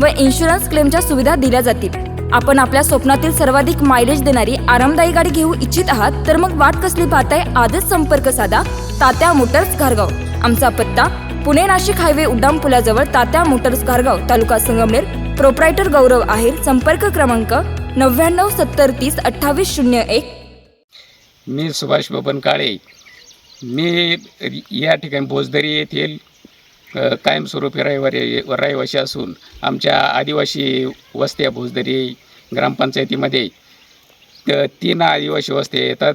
व इन्शुरन्स क्लेमच्या सुविधा दिल्या जातील. आपण आपल्या स्वप्नातील सर्वाधिक मायलेज देणारी आरामदायी गाडी घेऊ इच्छित आहात तर मग वाट कसली पाहताय आजच संपर्क साधा तात्या मोटर्स घारगाव. आमचा पत्ता पुणे नाशिक हायवे उड्डाण पुलाजवळ तात्या मोटर्स घारगाव तालुका संगमनेर. प्रोप्रायटर गौरव आहेर संपर्क क्रमांक नव्याण्णव सत्तर तीस अठ्ठावीस शून्य एक. मी सुभाष बबन काळे. मी या ठिकाणी भोजदरी येथील कायमस्वरूपी रहिवारी रहिवासी असून आमच्या आदिवासी वस्त्या भोजदरी ग्रामपंचायतीमध्ये. त- तीन आदिवासी वस्त्या येतात.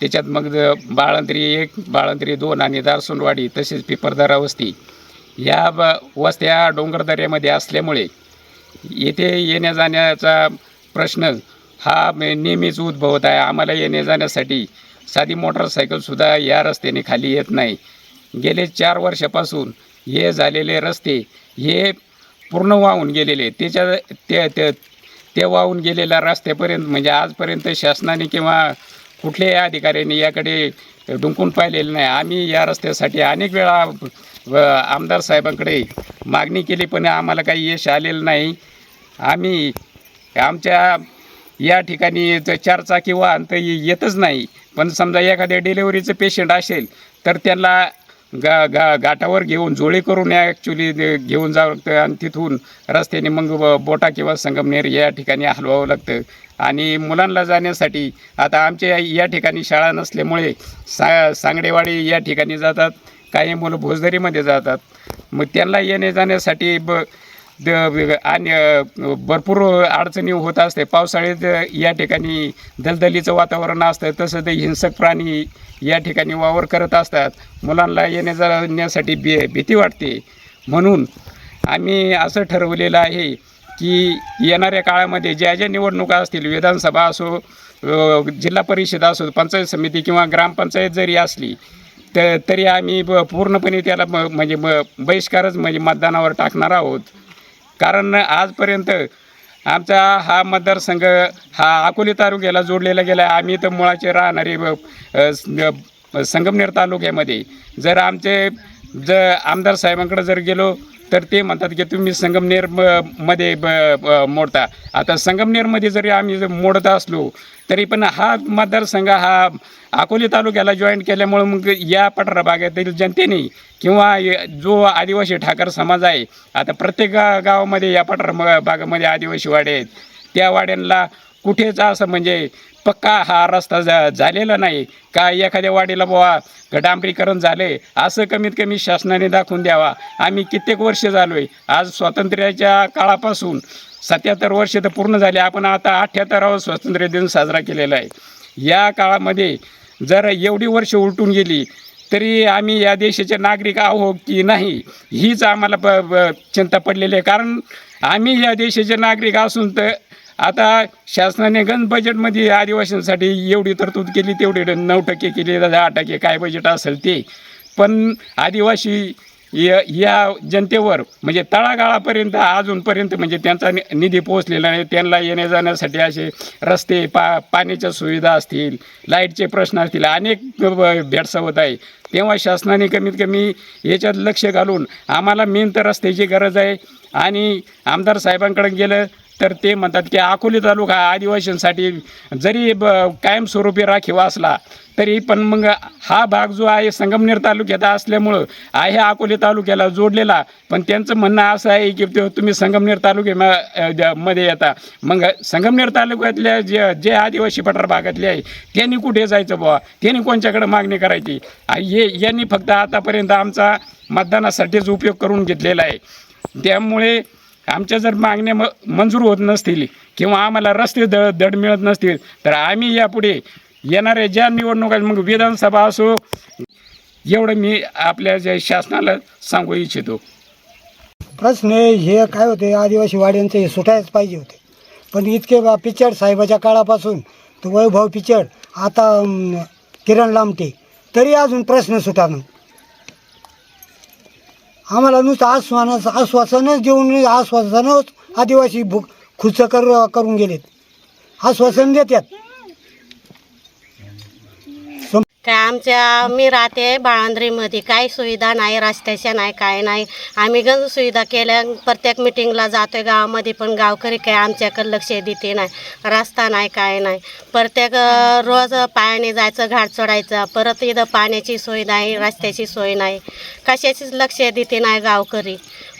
त्याच्यात मग बाळंत्री एक बाळंत्री दोन आणि दारसुंडवाडी तसेच पिपरदारा वस्ती. ह्या ब वस्त्या डोंगरदऱ्यामध्ये असल्यामुळे येथे येण्या जाण्याचा प्रश्न हा नेहमीच उद्भवत आहे. आम्हाला येण्या जाण्यासाठी साधी मोटरसायकलसुद्धा या रस्त्याने खाली येत नाही. गेले चार वर्षापासून हे झालेले रस्ते हे पूर्ण वाहून गेलेले. त्याच्या ते ते ते वाहून गेलेल्या रस्त्यापर्यंत म्हणजे आजपर्यंत शासनाने किंवा कुठल्याही अधिकाऱ्यांनी याकडे डुंकून पाहिलेलं नाही. आम्ही या रस्त्यासाठी अनेक वेळा आमदार साहेबांकडे मागणी केली पण आम्हाला काही यश आलेलं नाही. आम्ही आमच्या या ठिकाणी ज- चारचाकी वाहन तर येतच नाही. पण समजा एखाद्या डिलेवरीचं पेशंट असेल तर त्यांना गा गा घाटावर घेऊन जोळी करून या ॲक्च्युली घेऊन जावं लागतं आणि तिथून रस्त्याने मग बोटा किंवा संगमनेर या ठिकाणी हलवावं लागतं. आणि मुलांना जाण्यासाठी आता आमच्या या- ठिकाणी शाळा नसल्यामुळे सा सांगडेवाडी या ठिकाणी जातात काही मुलं भोजदरीमध्ये जातात. मग त्यांना येणे जाण्यासाठी ब आणि भरपूर अडचणी होत असते. पावसाळ्यात या ठिकाणी दलदलीचं वातावरण असतं तसं ते हिंसक प्राणी या ठिकाणी वावर करत असतात. मुलांना येण्या जाण्यासाठी भी भीती वाटते. म्हणून आम्ही असं ठरवलेलं आहे की येणाऱ्या काळामध्ये ज्या ज्या निवडणुका असतील विधानसभा असो जिल्हा परिषद असो पंचायत समिती किंवा ग्रामपंचायत जरी असली तर तरी आम्ही ब पूर्णपणे त्याला म म्हणजे म बहिष्कारच म्हणजे मतदानावर टाकणार आहोत. कारण आजपर्यंत आमचा हा मतदारसंघ हा अकोले तालुक्याला जोडलेला गेला आहे आम्ही तर मुळाचे राहणारे संगमनेर तालुक्यामध्ये. जर आमचे ज आमदार साहेबांकडे जर गेलो तर ते म्हणतात की तुम्ही संगमनेर म- मध्ये ब मोडता. आता संगमनेरमध्ये जरी आम्ही जर मोडत असलो तरी पण हा मतदारसंघ हा अकोले तालुक्याला जॉईन केल्यामुळं मग या पठारा भागातील जनतेने किंवा जो आदिवासी ठाकर समाज आहे आता प्रत्येक गा गावामध्ये या पठार म- भागामध्ये आदिवासी वाडे आहेत. त्या वाड्यांना कुठेच असं म्हणजे पक्का हा रस्ता जा झालेला नाही. का एखाद्या वाडीला बुवा डांबरीकरण झाले असं कमीत कमी शासनाने दाखवून द्यावा. आम्ही कित्येक वर्ष झालो आहे आज स्वातंत्र्याच्या काळापासून सत्याहत्तर वर्ष तर पूर्ण झाले. आपण आता अठ्ठ्याहत्तरावा स्वातंत्र्य दिन साजरा केलेला आहे. या काळामध्ये जर एवढी वर्ष उलटून गेली तरी आम्ही या देशाचे नागरिक आहो की नाही हीच आम्हाला प प- चिंता पडलेली आहे. कारण आम्ही या देशाचे नागरिक असून तर आता शासनाने गण बजेटमध्ये आदिवासींसाठी एवढी तरतूद केली तेवढी नऊ टक्के केली दहा टक्के काय बजेट असेल ते. पण आदिवासी या या जनतेवर म्हणजे तळागाळापर्यंत अजूनपर्यंत म्हणजे त्यांचा नि- निधी पोहोचलेला नाही. त्यांना येण्या जाण्यासाठी असे रस्ते पा पाण्याच्या सुविधा असतील लाईटचे प्रश्न असतील अनेक भेडसावत आहे. तेव्हा शासनाने कमीत कमी याच्यात लक्ष घालून आम्हाला मेन तर रस्त्याची गरज आहे. आणि आमदार साहेबांकडे गेलं तर ते म्हणतात की अकोले तालुका हा आदिवासींसाठी जरी ब कायमस्वरूपी राखीव असला तरी पण मग हा भाग जो आहे संगमनेर तालुक्यात असल्यामुळं आहे अकोले तालुक्याला जोडलेला. पण त्यांचं म्हणणं असं आहे की तुम्ही संगमनेर तालुक्या म- मध्ये येता. मग संगमनेर तालुक्यातल्या जे जे आदिवासी पठार भागातले आहे त्यांनी कुठे जायचं बुवा? त्यांनी कोणच्याकडे मागणी करायची? हे यांनी फक्त आतापर्यंत आमचा मतदानासाठीच उपयोग करून घेतलेला आहे. त्यामुळे आमच्या जर मागण्या म मंजूर होत नसतील किंवा आम्हाला रस्ते द दड मिळत नसतील तर आम्ही यापुढे येणाऱ्या ज्या निवडणुका मग विधानसभा असो एवढं मी आपल्या ज्या शासनाला सांगू इच्छितो. प्रश्न हे काय होते आदिवासी वाड्यांचे हे सुटायच पाहिजे होते. पण इतके बा पिचड साहेबाच्या काळापासून तो वैभव पिचड आता अं, किरण लामटे तरी अजून प्रश्न सुटानं. आम्हाला नुसतं आश्वासन आश्वासनच देऊन आश्वासनच आदिवासी भू खुच कर करून गेलेत. आश्वासन देतात. काय आमच्या मी राहते बाळांद्रीमध्ये. काही सुविधा नाही रस्त्याच्या नाही काय नाही. आम्ही गंज सुविधा केल्या प्रत्येक मिटिंगला जातोय गावामध्ये पण गावकरी काय आमच्याकडे लक्ष देते नाही. रस्ता नाही काय नाही. प्रत्येक रोज पायाने जायचं घाट चढायचं परत इथं पाण्याची सोय नाही रस्त्याची सोय नाही. कशाचीच लक्ष देते नाही गावकरी.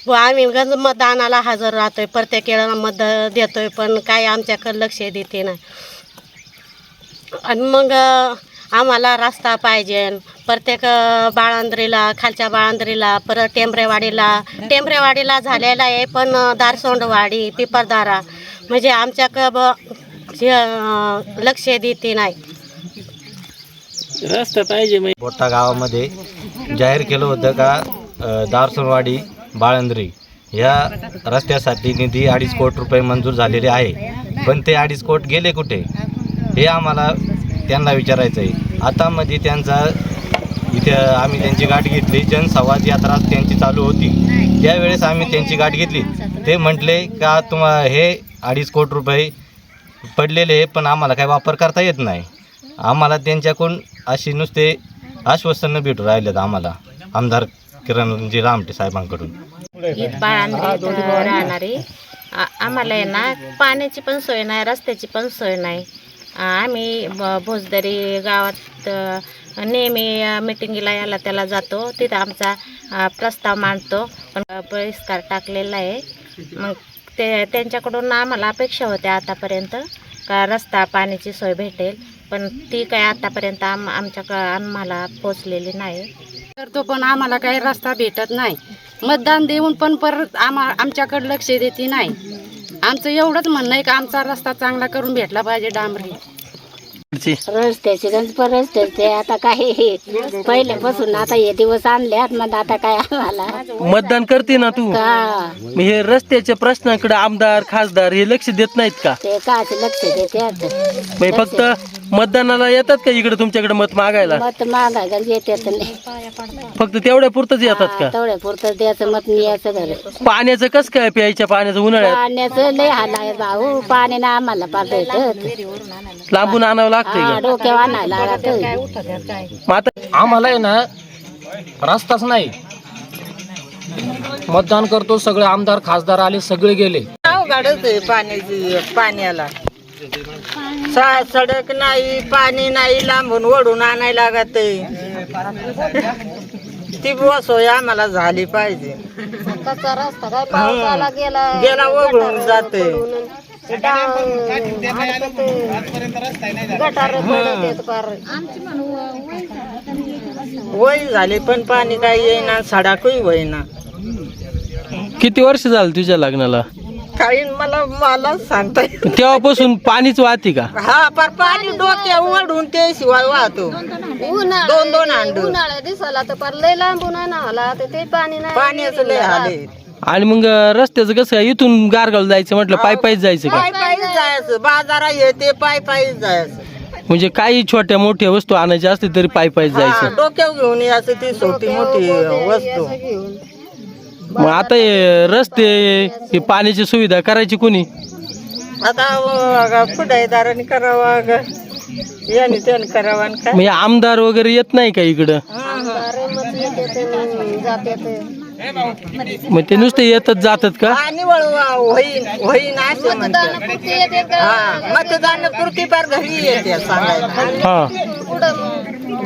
व आम्ही गंज मतदानाला हजर राहतोय प्रत्येक वेळेला मत देतोय पण काय आमच्याकडे लक्ष देते नाही. आणि मग आम्हाला रस्ता पाहिजे. प्रत्येक बाळांद्रीला खालच्या बाळांद्रीला परत टेंबरेवाडीला. टेंबरेवाडीला झालेला आहे पण दारसोंडवाडी पिपरदारा. म्हणजे आमच्याकडं ब हे, लक्ष देते नाही. बोटा गावामध्ये जाहीर केलं होतं का अ, दारसोनवाडी बाळंद्री या रस्त्यासाठी निधी अडीच कोटी रुपये मंजूर झालेले आहे. पण ते अडीच कोट गेले कुठे? हे आम्हाला त्यांना विचारायचं आहे. आता मध्ये त्यांचा इथे आम्ही त्यांची गाठ घेतली जनसंवाद यात्रा त्यांची चालू होती. त्यावेळेस आम्ही त्यांची गाठ घेतली. ते म्हटले का तुम्हा हे अडीच कोटी रुपये पडलेले आहे, पण आम्हाला काही वापर करता येत नाही. आम्हाला त्यांच्याकडून अशी नुसते आश्वासनं भेटू राहिलेत आम्हाला आमदार किरणजी रामटे साहेबांकडून. राहणारे. आम्हाला आहे ना पाण्याची पण सोय नाही रस्त्याची पण सोय नाही. आम्ही ब- भोजदरी गावात नेहमी मिटिंगीला मिटिंगला याला त्याला जातो. तिथं आमचा प्रस्ताव मांडतो. पण बहिष्कार टाकलेला आहे. मग ते त्यांच्याकडून आम्हाला अपेक्षा होत्या आतापर्यंत का रस्ता पाण्याची सोय भेटेल. पण ती काय आतापर्यंत आम आमच्या आम्हाला पोचलेली नाही. करतो पण आम्हाला काही रस्ता भेटत नाही. मतदान देऊन पण परत आम्हा आमच्याकडे लक्ष देते नाही. आमचं एवढंच म्हणणं आहे का आमचा रस्ता चांगला करून भेटला पाहिजे डांबरी. रस्त्याचे. गंज रस्त्याचे आता काही हे? पहिल्यापासून आता हे दिवस आणल्यात मग आता काय आम्हाला? मतदान करते ना तू? का? मग हे रस्त्याच्या प्रश्नाकडे आमदार खासदार हे लक्ष देत नाहीत का? ते काच लक्ष मग फक्त मतदानाला येतात का इकडे तुमच्याकडे मत मागायला? मत मागा गंज येतात नाही. फक्त तेवढ्या पुरतच येतात का? तेवढ्या पुरतं द्यायचं मत न्यायचं घरी. पाण्याचं कस काय प्यायच्या पाण्याचं उन्हाळ्यात? पाण्याचं लय हाल आहे भाऊ. पाणी ना आम्हाला पाहता येतं लांबून आणावं लागतंय का? डोक्यावर आणायला लागतं मग आता आम्हाला आहे ना रस्ताच नाही. मतदान करतो सगळे आमदार खासदार आले सगळे गेले. पाण्याची पाण्याला. सडक नाही पाणी नाही लांबून ओढून आणायला लागत ती बुवा सोय आम्हाला झाली पाहिजे. कच्चा रस्ता काय पावसाला गेला गेला ओघळून जाते. गटार वय झाले पण पाणी काही येईना सडाकही होईना. किती वर्ष झालं तुझ्या लग्नाला? काही मला मला सांगता येत तेव्हापासून पाणीच वाहते का? हा पर पाणी डोक्या ओढून ते शिवाय वाहतो. दोन दोन उन्हाळ्या दिसाला तर पार लय लांबून आणावला तर ते पाणी नाही. पाण्याचं लय हाले आणि मग रस्त्याचं कसं काय इथून गारगाव जायचं म्हटलं पाय पायच जायचं का? पाय पायी जायचं. बाजारा येते पाय पायी जायचं. म्हणजे काही छोट्या मोठ्या वस्तू आणायच्या असते तरी पाय पायच हा, जायचं. डोक्यावर घेऊन यायचं ती छोटी मोठी वस्तू मग आता हे रस्ते ही पाण्याची सुविधा करायची कोणी? आता पुढाईदाराने करावा ग याने त्याने करावा आणि काय? म्हणजे आमदार वगैरे येत नाही का इकडं? मग ते नुसते येतच जातात का? हा, निवळ वा- होईन होईन असे म्हणतात. हा मतदानापुरती पार घरी येते सांगायला. हा.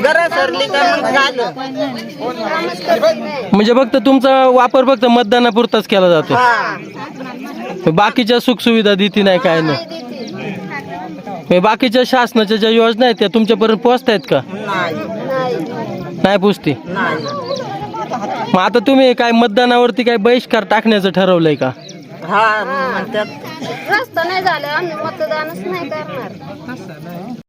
गरज सरली का मग झालं? म्हणजे फक्त तुमचा वापर फक्त मतदानापुरताच केला जातो. हा. बाकीच्या सुखसुविधा देते नाही काय नाही. म्हणजे बाकीच्या शासनाच्या ज्या योजना आहेत त्या तुमच्यापर्यंत पोहोचतायत का? नाही. नाही पोचते? नाही. मग आता तुम्ही काय मतदानावरती काय बहिष्कार टाकण्याचं ठरवलंय का? हा म्हणतात. रस्ता नाही झाला आम्ही मतदानच नाही करणार.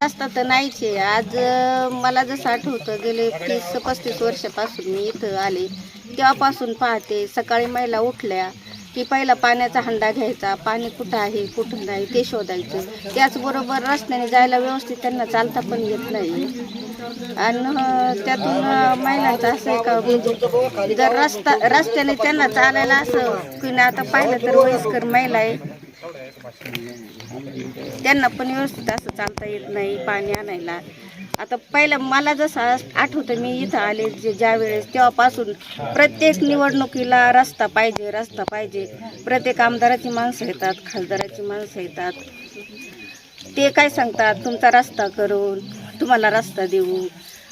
रस्ता तर नाहीच आहे. आज अं, मला जसं आठवतं गेले तीस पस्तीस वर्षापासून मी इथं आले. तेव्हापासून पाहते सकाळी महिला उठल्या की पहिला पाण्याचा हंडा घ्यायचा. पाणी कुठं आहे कुठं नाही ते शोधायचं. त्याचबरोबर रस्त्याने जायला व्यवस्थित त्यांना चालता पण येत नाही. आणि अं, त्यातून अं, महिलांचं असं आहे का म्हणजे जर रस्ता रस्त्याने त्यांना चालायला असं की नाही आता पाहिलं तर वयस्कर महिला आहे. त्यांना पण व्यवस्थित असं चालता येत नाही पाणी आणायला. आता पहिलं मला जसं आठवतं मी इथं आले जे ज्या वेळेस तेव्हापासून प्रत्येक निवडणुकीला रस्ता पाहिजे रस्ता पाहिजे. प्रत्येक आमदाराची माणसं येतात खासदाराची माणसं येतात. ते काय सांगतात तुमचा रस्ता करून तुम्हाला रस्ता देऊ.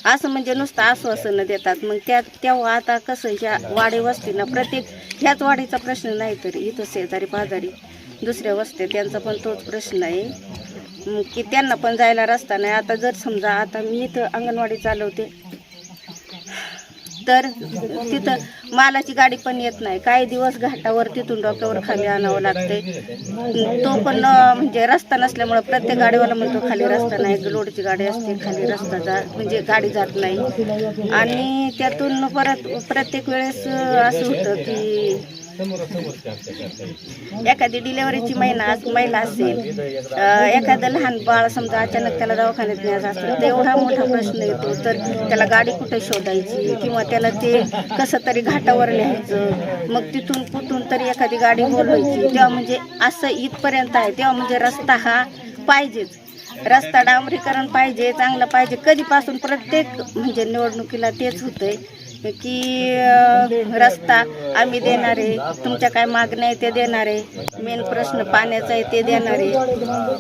असं म्हणजे नुसतं आश्वासनं देतात. मग त्या तेव्हा आता कसं ह्या वाडी वस्तीला प्रत्येक ह्याच वाडीचा प्रश्न नाही तर इथं शेजारी पाजारी दुसऱ्या वस्ते त्यांचा पण तोच प्रश्न आहे. की त्यांना पण जायला रस्ता नाही. आता जर समजा आता मी इथं अंगणवाडी चालवते. तर तिथं मालाची गाडी पण येत नाही. काही दिवस घाटावर तिथून डोक्यावर खाली आणावं लागते तो पण म्हणजे रस्ता नसल्यामुळं प्रत्येक गाडीवाला म्हणतो खाली रस्ता नाही. लोडची गाडी असते खाली रस्ता जा म्हणजे गाडी जात नाही. आणि त्यातून परत प्रत्येक वेळेस असं होतं की एखादी डिलेवरीची महिना महिला असेल एखादं लहान बाळ समजा अचानक त्याला दवाखान्यात न्यायचं असतं तर एवढा मोठा प्रश्न येतो. तर त्याला गाडी कुठे शोधायची किंवा त्याला ते कसं तरी घाटावर न्यायचं? मग तिथून कुठून तरी एखादी गाडी बोलवायची. तेव्हा म्हणजे असं इथपर्यंत आहे. तेव्हा म्हणजे रस्ता हा पाहिजेच. रस्ता डांबरीकरण पाहिजे चांगलं पाहिजे. कधीपासून प्रत्येक म्हणजे निवडणुकीला तेच होतंय. की रस्ता आम्ही देणार आहे. तुमच्या काय मागण्या आहे ते देणार आहे. मेन प्रश्न पाण्याचा आहे ते देणार आहे.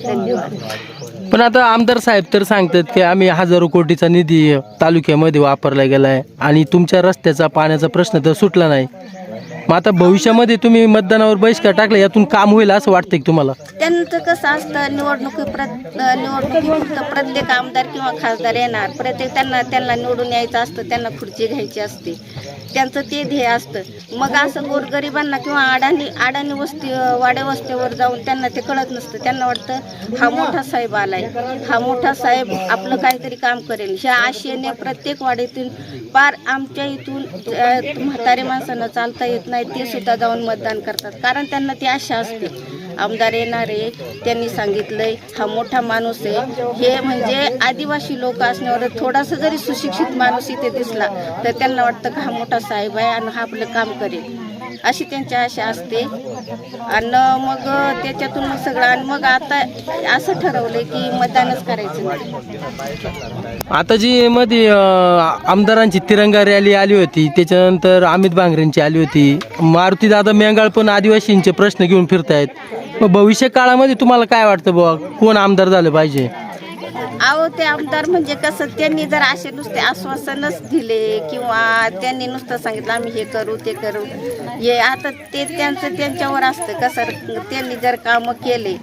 धन्यवाद. पण आता आमदार साहेब तर सांगतात की आम्ही हजारो कोटीचा निधी तालुक्यामध्ये वापरला गेला आहे आणि तुमच्या रस्त्याचा पाण्याचा प्रश्न तर सुटला नाही. मग आता भविष्यामध्ये तुम्ही मतदानावर बहिष्कार टाकला यातून काम होईल असं वाटतंय की तुम्हाला? त्यांचं कसं असतं निवडणुकी प्र निवडणुकी प्रत्येक आमदार किंवा खासदार येणार. प्रत्येक त्यांना त्यांना निवडून यायचं असतं त्यांना खुर्ची घ्यायची असते. त्यांचं ते ध्येय असतं. मग असं गोरगरिबांना किंवा अडाणी अडाणी वस्ती वाड्यावस्त्यावर जाऊन त्यांना ते कळत नसतं. त्यांना वाटतं हा मोठा साहेब आलाय. हा मोठा साहेब आपलं काहीतरी काम करेल. ह्या आशेने प्रत्येक वाड्यातून पार आमच्या इथून म्हातारे माणसांना चालता येत नाही. ते सुद्धा जाऊन मतदान करतात. कारण त्यांना ती आशा असते. आमदार येणार आहे त्यांनी सांगितलंय हा मोठा माणूस आहे. हे म्हणजे आदिवासी लोक असण्यावर थोडासा जरी सुशिक्षित माणूस इथे दिसला तर त्यांना वाटतं का हा मोठा साहेब आहे आणि हा आपलं काम करेल. अशी त्यांची आशा असते. आणि मग त्याच्यातून मग सगळं आणि मग आता असं ठरवलंय की मतदानच करायचं नाही. आता जी मध्ये अं, आमदारांची तिरंगा रॅली आली होती त्याच्यानंतर अमित बांगरेंची आली होती मारुती दादा मेंगाळ पण आदिवासींचे प्रश्न घेऊन फिरतायत. मग भविष्य काळामध्ये तुम्हाला काय वाटतं बुवा? कोण आमदार झालं पाहिजे? अहो ते आमदार म्हणजे कसं त्यांनी जर असे नुसते आश्वासनच दिले किंवा त्यांनी नुसतं सांगितलं आम्ही हे करू ते करू. हे आता ते त्यांचं त्यांच्यावर असतं कसं त्यांनी जर कामं केले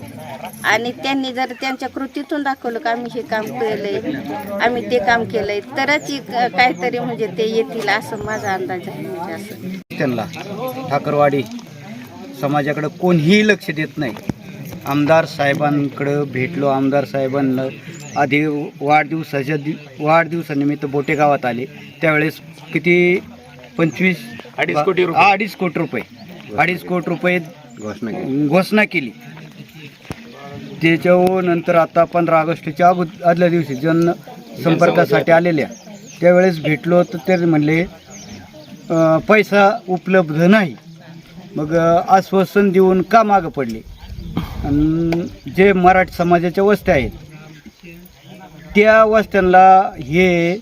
आणि त्यांनी जर त्यांच्या कृतीतून दाखवलं का आम्ही हे काम केलंय आम्ही ते काम केलंय तरच काहीतरी म्हणजे ते येतील असं माझा अंदाज आहे म्हणजे असं. त्यांना ठाकरवाडी समाजाकडं कोणीही लक्ष देत नाही. आमदार साहेबांकडं भेटलो आमदार साहेबांना आधी वाढदिवसाच्या दि वाढदिवसानिमित्त बोटे गावात आले. त्यावेळेस किती? पंचवीस? अडीच कोटी रुपये. अडीच कोटी रुपये. अडीच कोटी रुपये घोषणा घोषणा केली. त्याच्यावर नंतर आता पंधरा ऑगस्टच्या अगो आदल्या दिवशी जन संपर्कासाठी आलेल्या. त्यावेळेस भेटलो तर ते म्हणले पैसा उपलब्ध नाही. मग आश्वासन देऊन का मागं पडले? जे मराठी समाजाच्या वस्त्या आहेत त्या वस्त्यांना हे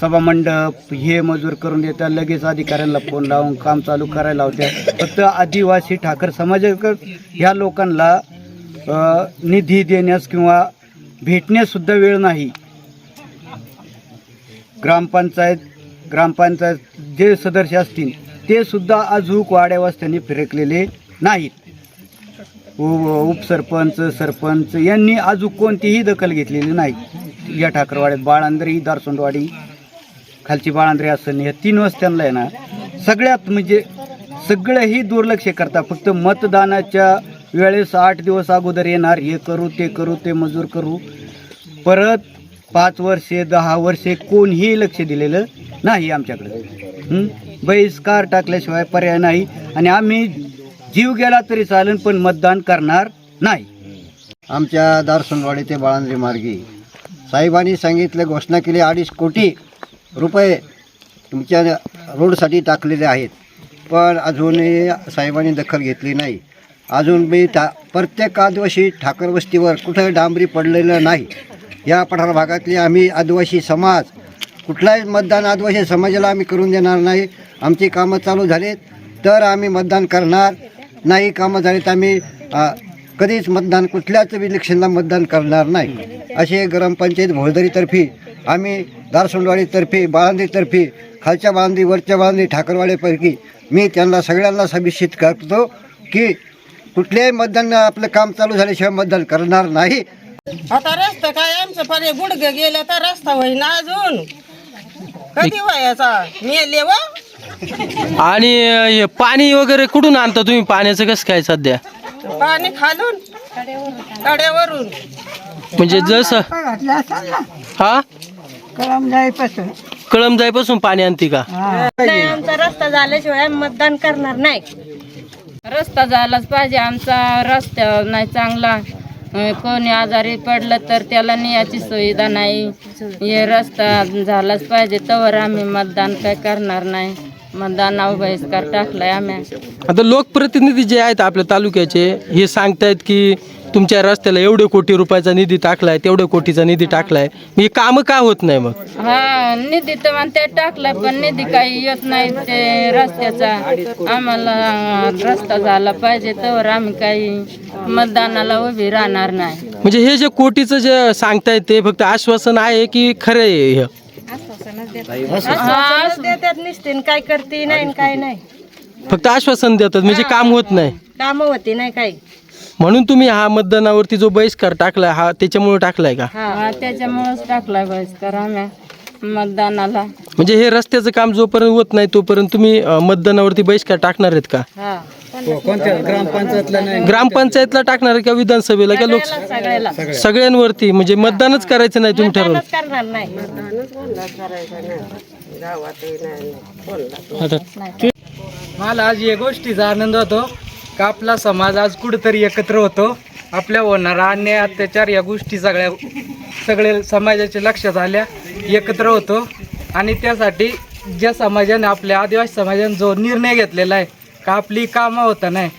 सभामंडप हे मजूर करून देतात लगेच अधिकाऱ्यांना फोन लावून काम चालू करायला लावत्या फक्त आदिवासी ठाकर समाजाकडे ह्या लोकांना निधी देण्यास किंवा भेटण्यासुद्धा वेळ नाही. ग्रामपंचायत ग्रामपंचायत जे सदस्य असतील ते सुद्धा अजूक वाड्या वस्त्यांनी फिरकलेले नाहीत. उ- उपसरपंच सरपंच यांनी अजून कोणतीही दखल घेतलेली नाही. या ठाकरवाड्यात बाळांद्री दारसोंडवाडी खालची बाळांद्री असन या तीन वस्त्यांना आहे ना सगळ्यात म्हणजे सगळंही दुर्लक्ष करतात फक्त मतदानाच्या वेळेस आठ दिवस अगोदर येणार हे करू ते करू ते मजूर करू. परत पाच वर्षे दहा वर्षे कोणीही लक्ष दिलेलं नाही आमच्याकडे. बहिष्कार टाकल्याशिवाय पर्याय नाही आणि आम्ही जीव गेला तरी चालेल पण मतदान करणार नाही. आमच्या दारसनवाडी ते बाळांद्री मार्गी. साहेबांनी सांगितलं घोषणा केली अडीच कोटी रुपये तुमच्या रोडसाठी टाकलेले आहेत. पण अजूनही साहेबांनी दखल घेतली नाही. अजून मी टा प्रत्येक आदिवासी ठाकरवस्तीवर कुठं डांबरी पडलेलं नाही. या पठार भागातली आम्ही आदिवासी समाज कुठलाही मतदान आदिवासी समाजाला आम्ही करून देणार नाही. आमची कामं चालू झालीत तर आम्ही मतदान करणार. नाही कामं झालीत आम्ही कधीच मतदान कुठल्याच इलेक्शनला मतदान करणार नाही. असे ग्रामपंचायत भोळदरीतर्फे आम्ही दारसोंडवाडीतर्फे बाळांदीतर्फे खालच्या बाळांदी वरच्या बाळांदी ठाकरवाडीपैकी मी त्यांना सगळ्यांना सभिषित करतो की कुठल्याही मतदान आपलं काम चालू झाल्याशिवाय मतदान करणार नाही. आता रस्ता काय आमचं? पाणी गुडघे गेलं तर रस्ता होईना अजून. कधी व्हायचा? मेले व? आणि हे पाणी वगैरे कुठून आणता तुम्ही? पाण्याचं कसं काय सध्या? पाणी खालून कड्यावरून. म्हणजे जसं हा? कळम जायपासून पाणी आणते का? नाही आमचा रस्ता झाल्याशिवाय आम्ही मतदान करणार नाही. रस्ता झालाच पाहिजे आमचा रस्ता नाही चांगला. कोणी आजारी पडलं तर त्याला न्यायची सुविधा नाही. हे रस्ता झालाच पाहिजे तर आम्ही मतदान काय करणार नाही. मतदानावर बहिष्कार टाकलाय आम्ही. आता लोकप्रतिनिधी जे आहेत आपल्या तालुक्याचे हे सांगतायत की तुमच्या रस्त्याला एवढे कोटी रुपयाचा निधी टाकलाय तेवढ्या कोटीचा निधी टाकलाय. हे कामं का होत नाही मग? हा निधी तर म्हणते टाकलाय पण निधी काही येत नाही ते रस्त्याचा. आम्हाला रस्ता झाला पाहिजे तर आम्ही काही मतदानाला उभी राहणार नाही. म्हणजे हे जे कोटीचं जे सांगतायत ते फक्त आश्वासन आहे की खरं आहे हे? आश्वासनच देतात निसते काय करते नाही काय नाही. फक्त आश्वासन देतात म्हणजे काम होत नाही. काम होती नाही काही. म्हणून तुम्ही हा मतदानावरती जो बहिष्कार टाकलाय हा त्याच्यामुळे टाकलाय का? हा त्याच्यामुळेच टाकलाय बहिष्कार आम्ही. मतदानाला. म्हणजे हे रस्त्याचं काम जोपर्यंत होत नाही तोपर्यंत तुम्ही अं, मतदानावरती बहिष्कार टाकणार आहेत का? हा. कोणत्या? ग्रामपंचायतला नाही ग्रामपंचायतला टाकणार आहे का विधानसभेला का लोक सगळ्याला सगळ्यांवरती? म्हणजे मतदानच करायचं नाही तुम्ही ठरवलं. करणार नाही. मला आज या गोष्टीचा आनंद होतो. का आपला समाज आज कुठेतरी एकत्र होतो. आपल्या होणारा अन्याय अत्याचार या गोष्टी सगळ्या सगळे समाजाच्या लक्षात आल्या एकत्र होतो. आणि त्यासाठी ज्या समाजाने आपल्या आदिवासी समाजाने जो निर्णय घेतलेला आहे का आपली कामं होता नाही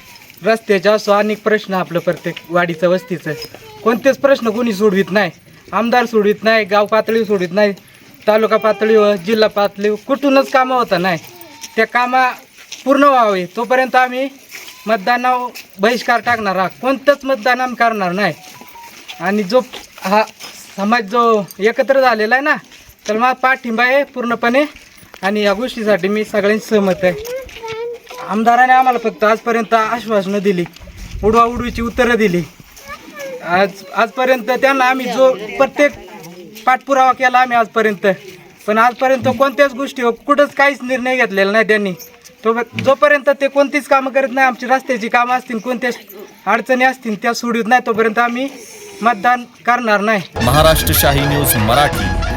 रस्त्याच्या असो अनेक प्रश्न आपलं प्रत्येक वाडीचं वस्तीचं. कोणतेच प्रश्न कोणी सोडवित नाही. आमदार सोडवित नाही गाव पातळी सोडवित नाही तालुका पातळीवर जिल्हा पातळीवर कुठूनच कामं होता नाही. त्या कामा पूर्ण व्हावे तोपर्यंत आम्ही मतदानावर बहिष्कार टाकणार आहात. कोणतंच मतदान आम्ही करणार नाही. आणि जो हा समाज जो एकत्र झालेला आहे ना तर माझा पाठिंबा आहे पूर्णपणे. आणि या गोष्टीसाठी मी सगळ्यांची सहमत आहे. आमदाराने आम्हाला फक्त आजपर्यंत आश्वासनं दिली. उडवा उडवीची उत्तरं दिली. आज आजपर्यंत त्यांना आम्ही जो प्रत्येक पाठपुरावा केला आम्ही आजपर्यंत. पण आजपर्यंत कोणत्याच गोष्टीवर हो- कुठंच काहीच निर्णय घेतलेला नाही त्यांनी. तो जोपर्यंत ते कोणतीच कामं करत नाही आमची रस्त्याची कामं असतील कोणत्या अडचणी असतील त्या सोडत नाही तोपर्यंत आम्ही मतदान करणार नाही. महाराष्ट्र शाही न्यूज मराठी.